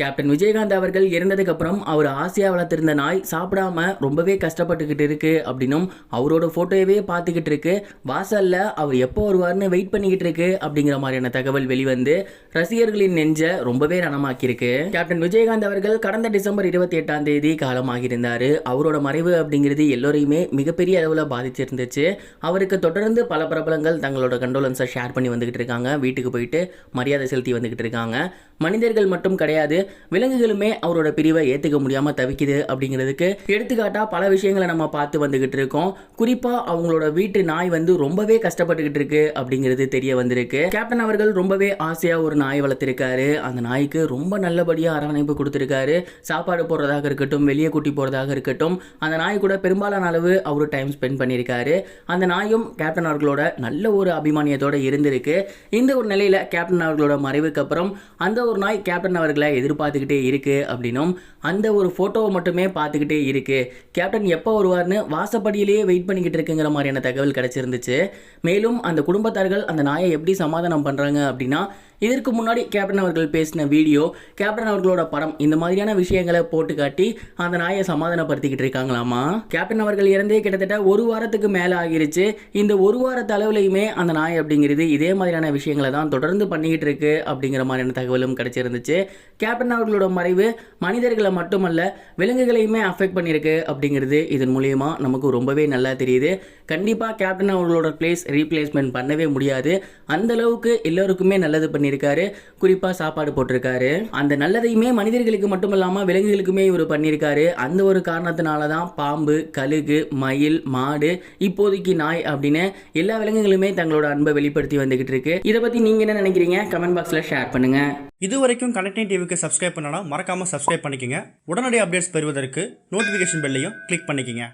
Captain Vijayakanth அவர்கள் இறந்ததுக்கு அப்புறம் அவர் ஆசையா வளர்த்திருந்த நாய் சாப்பிடாம ரொம்பவே கஷ்டப்பட்டுக்கிட்டு இருக்கு அப்படின்னும் அவரோட ஃபோட்டோவே பார்த்துக்கிட்டு இருக்கு. வாசல்ல அவர் எப்போ வருவார்னு வெயிட் பண்ணிக்கிட்டு இருக்கு அப்படிங்கிற மாதிரியான தகவல் வெளிவந்து ரசிகர்களின் நெஞ்ச ரொம்பவே ரணமாக்கியிருக்கு. கேப்டன் விஜயகாந்த் அவர்கள் கடந்த டிசம்பர் இருபத்தி எட்டாம் தேதி காலமாகியிருந்தாரு. அவரோட மறைவு அப்படிங்கிறது எல்லோரையுமே மிகப்பெரிய அளவில் பாதிச்சிருந்துச்சு. அவருக்கு தொடர்ந்து பல பிரபலங்கள் தங்களோட கண்டோலன்ஸை ஷேர் பண்ணி வந்துகிட்டு இருக்காங்க. வீட்டுக்கு போயிட்டு மரியாதை செலுத்தி வந்துகிட்டு இருக்காங்க. மனிதர்கள் மட்டும் கிடையாது விலங்குகளுமே அவரோட பிரிவை ஏற்றுக்க முடியாமல் தவிக்குது அப்படிங்கிறதுக்கு எடுத்துக்காட்டா பல விஷயங்களை நம்ம பார்த்து வந்துகிட்டு இருக்கோம். குறிப்பாக அவங்களோட வீட்டு நாய் வந்து ரொம்பவே கஷ்டப்பட்டுக்கிட்டு இருக்கு அப்படிங்கிறது தெரிய வந்திருக்கு. கேப்டன் அவர்கள் ரொம்பவே ஆசையாக ஒரு நாய் வளர்த்துருக்காரு. அந்த நாய்க்கு ரொம்ப நல்லபடியாக அரவணைப்பு கொடுத்துருக்காரு. சாப்பாடு போடுறதாக இருக்கட்டும் வெளியே கூட்டி போகிறதாக இருக்கட்டும் அந்த நாய் கூட பெரும்பாலான அளவு அவர் டைம் ஸ்பெண்ட் பண்ணியிருக்காரு. அந்த நாயும் கேப்டன் அவர்களோட நல்ல ஒரு அபிமானியத்தோட இருந்திருக்கு. இந்த ஒரு நிலையில் கேப்டன் அவர்களோட மறைவுக்கு அப்புறம் அந்த ஒரு நாய் கேப்டன் அவர்களை எதிர்ப்பு எதிர்பார்த்துக்கிட்டே இருக்கு அப்படின்னும் அந்த ஒரு ஃபோட்டோவை மட்டுமே பார்த்துக்கிட்டே இருக்குது கேப்டன் எப்போ வருவார்னு வாசப்படியிலேயே வெயிட் பண்ணிக்கிட்டு இருக்குங்கிற மாதிரியான தகவல் கிடச்சிருந்துச்சு. மேலும் அந்த குடும்பத்தார்கள் அந்த நாயை எப்படி சமாதானம் பண்ணுறாங்க அப்படின்னா இதற்கு முன்னாடி கேப்டன் அவர்கள் பேசின வீடியோ கேப்டன் அவர்களோட படம் இந்த மாதிரியான விஷயங்களை போட்டு காட்டி அந்த நாயை சமாதானப்படுத்திக்கிட்டு இருக்காங்களாமா? கேப்டன் அவர்கள் இறந்தே கிட்டத்தட்ட ஒரு வாரத்துக்கு மேலே ஆகிருச்சு. இந்த ஒரு வாரத்து அளவுலையுமே அந்த நாய் அப்படிங்கிறது இதே மாதிரியான விஷயங்களை தான் தொடர்ந்து பண்ணிக்கிட்டு இருக்கு அப்படிங்கிற மாதிரியான தகவலும் கிடைச்சிருந்துச்சு. கேப்டன் அவர்களோட மறைவு மனிதர்களை மட்டுமல்ல விலங்குகளையுமே அஃபெக்ட் பண்ணியிருக்கு அப்படிங்கிறது இதன் மூலியமாக நமக்கு ரொம்பவே நல்லா தெரியுது. கண்டிப்பாக கேப்டன் அவர்களோட பிளேஸ் ரீப்ளேஸ்மெண்ட் பண்ணவே முடியாது. அந்த அளவுக்கு எல்லோருக்குமே நல்லது பண்ணி பண்ணியிருக்காரு. குறிப்பாக சாப்பாடு போட்டிருக்காரு. அந்த நல்லதையுமே மனிதர்களுக்கு மட்டும் இல்லாமல் விலங்குகளுக்குமே இவர் பண்ணியிருக்காரு. அந்த ஒரு காரணத்தினால தான் பாம்பு கழுகு மயில் மாடு இப்போதைக்கு நாய் அப்படின்னு எல்லா விலங்குகளுமே தங்களோட அன்பை வெளிப்படுத்தி வந்துகிட்டு இருக்கு. இதை பற்றி நீங்கள் என்ன நினைக்கிறீங்க? கமெண்ட் பாக்ஸில் ஷேர் பண்ணுங்க. இது வரைக்கும் கனெக்டிங் டிவிக்கு சப்ஸ்கிரைப் பண்ணனா மறக்காமல் சப்ஸ்கிரைப் பண்ணிக்கங்க. உடனடி அப்டேட்ஸ் பெறுவதற்கு நோட்டிஃபிகேஷன் பெல்லையும் கிளிக் பண்ணிக்கங்க.